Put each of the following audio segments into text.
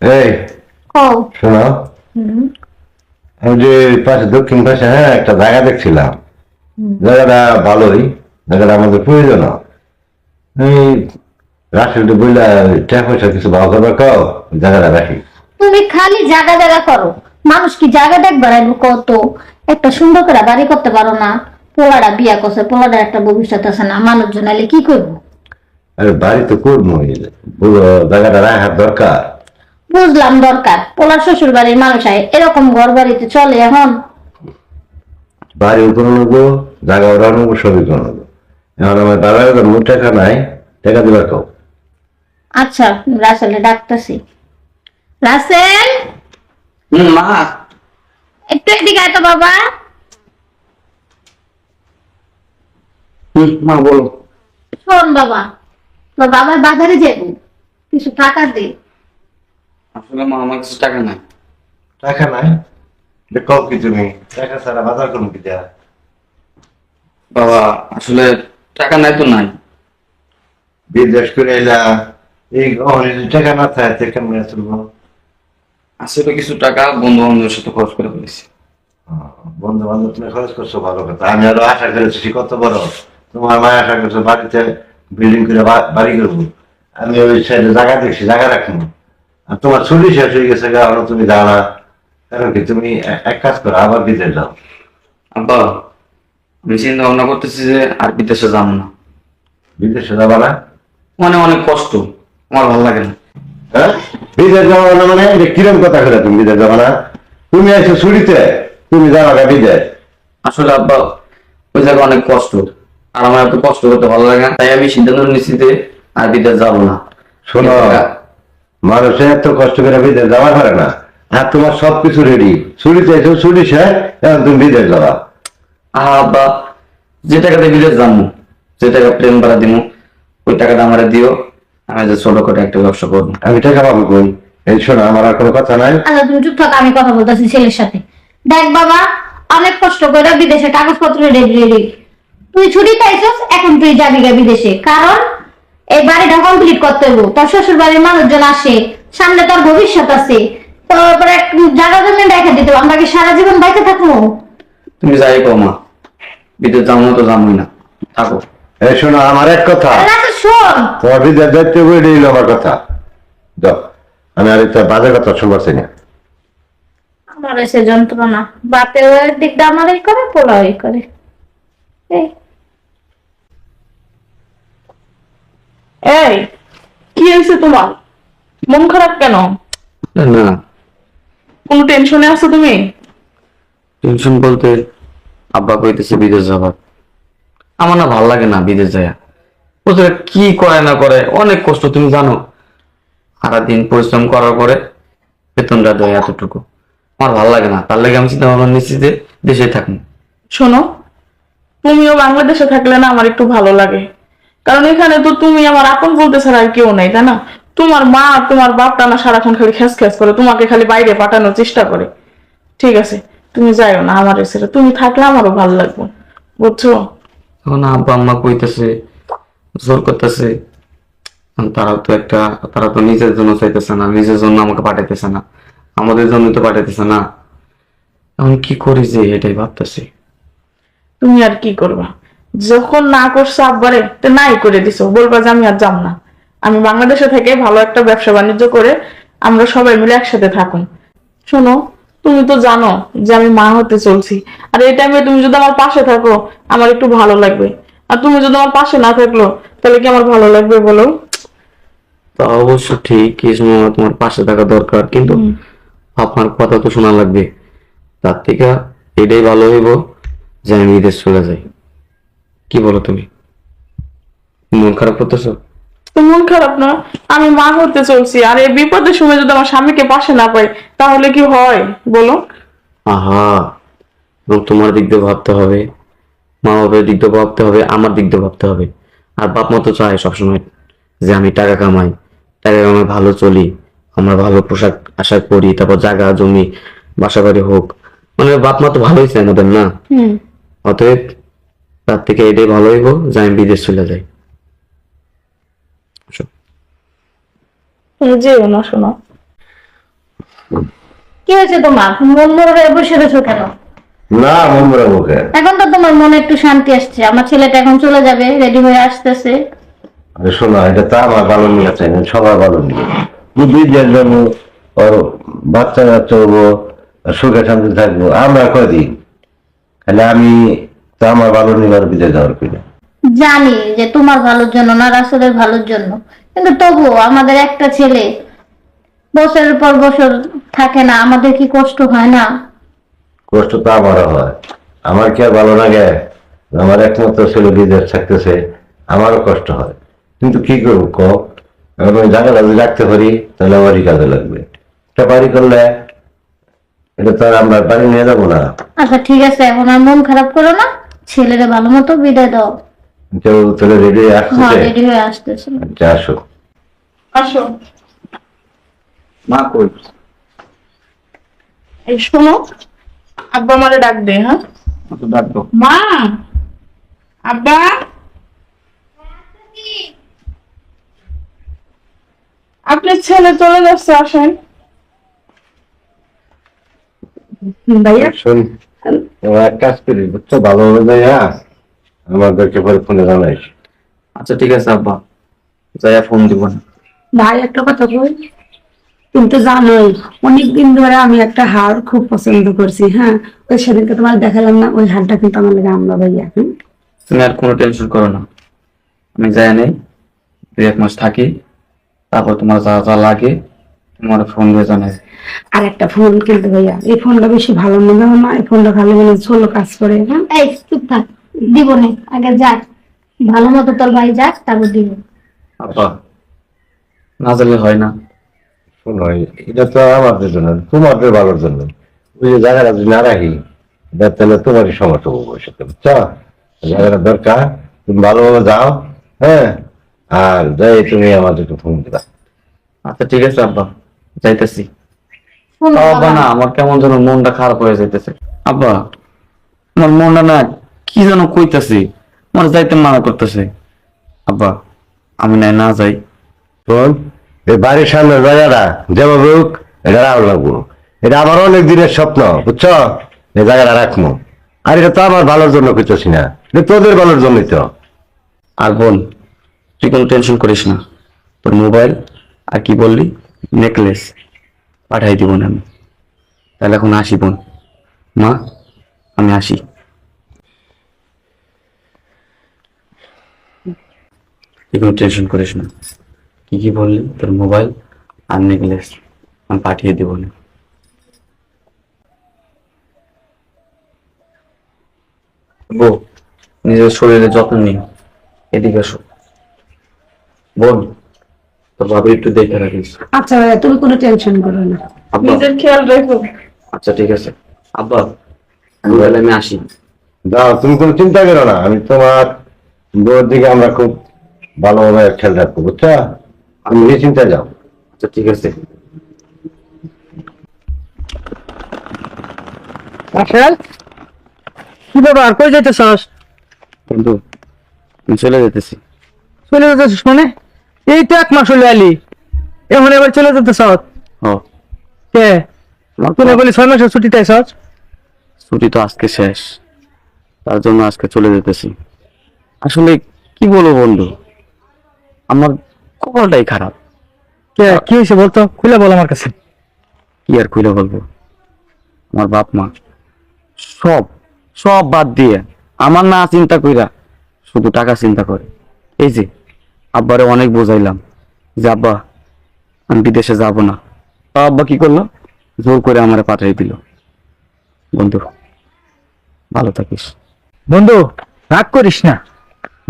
এই শোনো। আমি যে পাশে দক্ষিণ পাশে হ্যাঁ একটা জায়গা দেখছিলাম। জায়গাটা ভালোই জায়গাটা আমাদের প্রয়োজন বললে টাকা পয়সা কিছু ভালো কাও জায়গাটা রাখি। তুমি খালি জায়গা জায়গা করো। মানুষ কি জায়গা দেখবার আইবো কত? একটা সুন্দর করে বাড়ি করতে পারো না। পোলাটা বিয়া করছে পোলাটার একটা ভবিষ্যৎ আছে না। মানুষজন আইলে কি করব? আরে বাড়ি তো করব জায়গাটা রাখার দরকার। বুঝলাম দরকার। পোলার শ্বশুর বাড়ির মানুষ আয় এরকম ঘর বাড়িতে চলে এখন? বাড়ি করে নেব জায়গা ওরা নেব সবই করে নেব এখন আমার মোট টাকা নাই টাকা দিবার কাউ আচ্ছা রাসেলে ডাকতেছি। রাসেল? মা। একটু এদিকে আয় তো বাবা। মা বলো। শোন বাবা তোর বাবার বাজারে যাব। কিছু টাকা দে। আসলে মা আমার কাছে টাকা নাই। টাকা নাই? এটা কও কি তুমি? টাকা ছাড়া বাজার করুন কি যা বাবা আসলে টাকা নাই তো নাই। বিদেশ করে এলা এই অনেক টাকা না থাকে তো কেমন চলবো আসলে কিছু টাকা বন্ধু বান্ধবের সাথে খরচ করে ফেলেছি। বন্ধু বান্ধব তুমি খরচ করছ ভালো কথা। আমি আরও আশা করেছি কত বড়। তোমার মা আশা করছ বাড়িতে বিল্ডিং করে বা- বাড়ি করব। আমি ওই সাইডে জায়গা দেখছি জায়গা রাখব। তোমার ছুটি শেষ হয়ে গেছে গা তুমি দাঁড়া। কারণ কি তুমি এক কাজ করো আবার বিদেশ যাও। আব্বা আমি চিন্তা ভাবনা করতেছি যে আর বিদেশে যাব না। বিদেশে যাবা না? মানে অনেক কষ্ট আমার ভালো লাগে না। হ্যাঁ? বিদেশ যাওয়া না মানে? কিরম কথা করে তুমি বিদেশ যাবা না? তুমি এসে ছুটিতে তুমি যাবা না বিদেশ। আসলে আব্বা ওই জায়গায় অনেক কষ্ট আর আমার এত কষ্ট করতে ভালো লাগে না তাই আমি সিদ্ধান্ত নিচ্ছি যে আর বিদেশ যাব না। শোনো মানুষে এত কষ্ট করে বিদেশ যাওয়া পারে না। আর তোমার সবকিছু রেডি ছুটিতে এসে ছুটি শেষ এখন তুমি বিদেশ যাবা। আর আব্বা যে টাকাতে বিদেশ যাব যে টাকা প্লেন ভাড়া দিব ওই টাকাটা আমার দিও। আমি যে ছোট করে একটা ব্যবসা করব। আমি টাকা পাবো কই? এই শোনো আমার আর কোনো কথা নাই। আচ্ছা তুমি চুপ থাক আমি কথা বলতেছি ছেলের সাথে। দেখ বাবা অনেক কষ্ট করে বিদেশে কাগজপত্র রেডি রেডি তুই ছুটি পাইছস এখন তুই যাবি গা বিদেশে। কারণ এই বাড়িটা কমপ্লিট করতে হব তোর শ্বশুর বাড়ির মানুষজন আসে সামনে তোর ভবিষ্যৎ আছে। তারপরে এক জায়গা জমি রেখে দিতে আমরা কি সারা জীবন বাইতে থাকব? তুমি যাই কো মা বিদেশ যাব তো যাবোই না থাকো। এই শোনো আমার এক কথা। শোন। তোমার এটাই হলো আমার কথা। যাও আমি আর একটা বাজে কথা শুনবার চাই না। আমার এসে যন্ত্রণা। বাপে ওর দিক দিয়ে আমার এই করে পোলা ওই করে। এই। এই কি হয়েছে তোমার? মন খারাপ কেন? না কোনো টেনশনে আছো তুমি? টেনশন বলতে আব্বা কইতেছে বিদেশ যাবার। আমার না ভালো লাগে না বিদেশ যায়। ওদের কি করে না করে? অনেক কষ্ট তুমি জানো। সারাদিন পরিশ্রম করার পরে বেতনটা দেয় এতটুকু। আমার ভালো লাগে না। তার লাগে আমি চিন্তা ভাবনা নিচ্ছি যে দেশে থাকুন। শোনো তুমিও বাংলাদেশে থাকলে না আমার একটু ভালো লাগে। কারণ এখানে তো তুমি আমার আপন বলতে ছাড়া আর কেউ নাই তাই না? তোমার মা তোমার বাপটা না সারাক্ষণ খালি খ্যাস খ্যাস করে তোমাকে খালি বাইরে পাঠানোর চেষ্টা করে। ঠিক আছে তুমি যাইও না আমার এসে তুমি থাকলে আমারও ভালো লাগবে বুঝছ? তখন আব্বা আম্মা কইতেছে জোর করতেছে। তারা তো একটা তারা তো নিজের জন্য চাইতেছে না নিজের জন্য আমাকে পাঠাইতেছে না। আমাদের জন্য তো পাঠাইতেছে না। এখন কি করি যে এটাই ভাবতেছি। তুমি আর কি করবা? যখন না করছ আব্বারে তো নাই করে দিছো। বলবা যে আমি আর যাম না। আমি বাংলাদেশে থেকে ভালো একটা ব্যবসা বাণিজ্য করে আমরা সবাই মিলে একসাথে থাকুন। শোনো তুমি তো জানো যে আমি মা হতে চলছি। আর এই টাইমে তুমি যদি আমার পাশে থাকো আমার একটু ভালো লাগবে। আর তুমি যদি আমার পাশে না থাকল তাহলে কি আমার ভালো লাগবে বলো? তা অবশ্য ঠিক এই সময় তোমার পাশে থাকা দরকার। কিন্তু আপনার কথা তো শোনা লাগবে। তার থেকে এটাই ভালো হইব যে আমি বিদেশ চলে যাই। কি বলো তুমি? মন খারাপ করতেছো? তো মন খারাপ না আমি মা হতে চলছি আর এই বিপদের সময় যদি আমার স্বামীকে পাশে না পাই তাহলে কি হয়? বলো। আহা এবং তোমার দিক দিয়ে ভাবতে হবে মা বাবার দিক দিয়ে ভাবতে হবে আমার দিক দিয়ে ভাবতে হবে। আর বাপ মা তো চায় সবসময় যে আমি টাকা কামাই টাকা কামাই ভালো চলি আমরা ভালো পোশাক আশাক পরি তারপর জায়গা জমি বাসা বাড়ি হোক। মানে বাপ মা তো ভালোই চায় আমাদের না? হুম। অতএব তার থেকে এটাই ভালো হইব যে আমি বিদেশ চলে যাই। যেও না শোনো। কি হয়েছে তোমার? মন মরে হয়ে বসে রয়েছো কেন? না মন মরা এখন তো তোমার মনে একটু শান্তি আসছে। আমার ছেলেটা এখন চলে যাবে রেডি হয়ে আসতেছে। আরে শোনো এটা তো আমার ভালো নিয়ে চাই না সবার ভালো নিয়ে। জন্য ওর বাচ্চা কাচ্চা হব সুখে শান্তি থাকব। আমরা কদিন তাহলে আমি তো আমার ভালো নিবার বিদায় দেওয়ার কিনা জানি যে তোমার ভালোর জন্য না রাসেলের ভালোর জন্য। কিন্তু তবুও আমাদের একটা ছেলে বছরের পর বছর থাকে না আমাদের কি কষ্ট হয় না? কষ্ট তো আমারও হয়। আমার কি আর ভালো লাগে? আমার একমাত্র ছেলে বিদেশ থাকতেছে আমারও কষ্ট হয়। কিন্তু কি করব ক আমি জায়গা যদি রাখতে পারি তাহলে আমারই কাজে লাগবে। এটা বাড়ি করলে এটা তো আর আমরা বাড়ি নিয়ে যাব না। আচ্ছা ঠিক আছে এখন আর মন খারাপ করো না। ছেলেরে ভালো মতো বিদায় দাও। কেউ তাহলে রেডি হ্যাঁ আসতেছে রেডি হয়ে আসতেছে আচ্ছা আসো। আসো। মা কই? এই শোনো আব্বা আমারে ডাক দে হ্যাঁ? তো ডাকবো মা আব্বা। আপনার ছেলে চলে যাচ্ছে আসেন। ভাইয়া শোন এবার এক কাজ করি বুঝছ? ভালোভাবে যাইয়া আমাদেরকে পরে ফোনে জানাইস আচ্ছা ঠিক আছে আব্বা। যাইয়া ফোন দিব না। ভাই একটা কথা কই তুমি তো জানোই অনেকদিন ধরে আমি একটা হার খুব পছন্দ করছি হ্যাঁ? ওই সেদিনকে তোমার দেখালাম না ওই হারটা কিন্তু আমার লাগে আমরা ভাইয়া হুম? তুমি আর কোনো টেনশন করো না। আমি যাই নেই দুই এক মাস থাকি তারপর তোমার যা যা লাগে তোমার ফোন জানাই। আর একটা ফোন কিনতে ভাইয়া এই ফোনটা বেশি ভালো মনে হয় না? এই ফোনটা খালি মানে ছোলো কাজ করে এই চুপ থাক দিব না আগে যাক ভালো মতো তোর ভাই যাক তারপর দিব। আব্বা না জানলে হয় না। শোনো এটা তো আমাদের জন্য তোমাদের ভালোর জন্য। ওই যে জায়গাটা যদি না রাখি এটা তাহলে তোমারই সমস্যা হব ভবিষ্যতে বুঝছ জায়গাটা দরকার তুমি ভালোভাবে যাও হ্যাঁ? আর যাই তুমি আমাদেরকে ফোন দিবা। আচ্ছা ঠিক আছে আব্বা যাইতেছি। আব্বা না আমার কেমন যেন মনটা খারাপ হয়ে যাইতেছে। আব্বা আমার মনটা না কি যেন কইতাছে আমার যাইতে মানা করতেছে। আব্বা আমি নাই না যাই। শোন এই বাড়ির সামনে জায়গাটা যেভাবে হোক এটা রাখা লাগবো এটা আমার অনেক দিনের স্বপ্ন বুঝছ? এই জায়গাটা রাখব আর এটা তো আমার ভালোর জন্য করতেছি না এটা তোদের ভালোর জন্যই তো। আর বোন তুই কোনো টেনশন করিস না। তোর মোবাইল আর কি বললি? নেকলেস পাঠাই দিব না আমি। তাহলে এখন আসি বোন। মা, আমি আসি। কোনো টেনশন করিস না। কি কি বললি? তোর মোবাইল আর নেকলেস আমি পাঠিয়ে দিব না। নিজের শরীরের যত্ন নিও এদিকে আসো বোন বাবা একটু দেখে রাখিস। আচ্ছা ভাইয়া তুমি কোনো টেনশন করো না। আব্বা। নিজের খেয়াল রেখো। আচ্ছা ঠিক আছে। আব্বা আমি তাহলে আমি আসি। দাও তুমি কোনো চিন্তা করো না। আমি তোমার বউয়ের দিকে আমরা খুব ভালোভাবে খেয়াল রাখব বুঝছ? আমি নিশ্চিন্তে যাও। আচ্ছা ঠিক আছে। রাসেল কি ব্যাপার? কই যাইতেছস? বন্ধু আমি চলে যেতেছি। চলে যেতেছিস মানে? এই তো এক মাস হলে আলি। এখন এবার চলে যেতেছ ও। কে? তুই বলি ছয় মাসের ছুটিতে আইসস ছুটি তো আজকে শেষ। তার জন্য আজকে চলে যেতেছি। আসলে কি বলব বন্ধু? আমার কপালটাই খারাপ। কে? কি হয়েছে বলতো খুলে বল আমার কাছে। কি আর খুলে বলব? আমার বাপ মা। সব সব বাদ দিয়ে। আমার না চিন্তা কইরা শুধু টাকা চিন্তা করে। এই যে আব্বারে অনেক বোঝাইলাম যে আব্বা আমি বিদেশে যাব না। তা আব্বা কি করল? জোর করে আমারে পাঠিয়ে দিল। বন্ধু ভালো থাকিস। বন্ধু রাগ করিস না।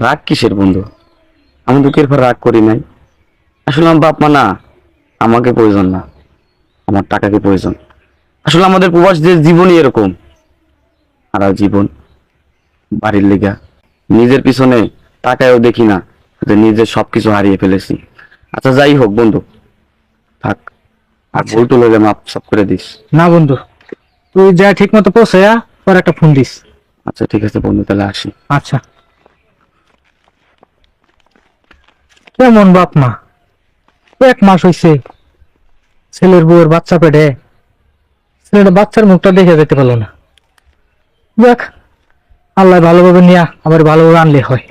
রাগ কিসের বন্ধু? আমি দুঃখের পর রাগ করি নাই। আসলে আমার বাপ মা না আমাকে প্রয়োজন না। আমার টাকাকে প্রয়োজন। আসলে আমাদের প্রবাসীদের জীবনই এরকম। আর জীবন বাড়ির লেগা নিজের পিছনে টাকায়ও দেখি না। যে নিজের সবকিছু হারিয়ে ফেলেছি। আচ্ছা যাই হোক বন্ধু। থাক। আর ভুল টুল হলে মাপ সব করে দিস। না বন্ধু তুই যা ঠিক মতো পৌঁছে পর একটা ফোন দিস। আচ্ছা ঠিক আছে বন্ধু তাহলে আসি। আচ্ছা। কেমন বাপ মা? এক মাস হইছে ছেলের বউয়ের বাচ্চা পেটে। ছেলেটা বাচ্চার মুখটা দেখে যেতে পারল না। দেখ আল্লাহ ভালোভাবে নিয়ে আবার ভালোভাবে আনলে হয়।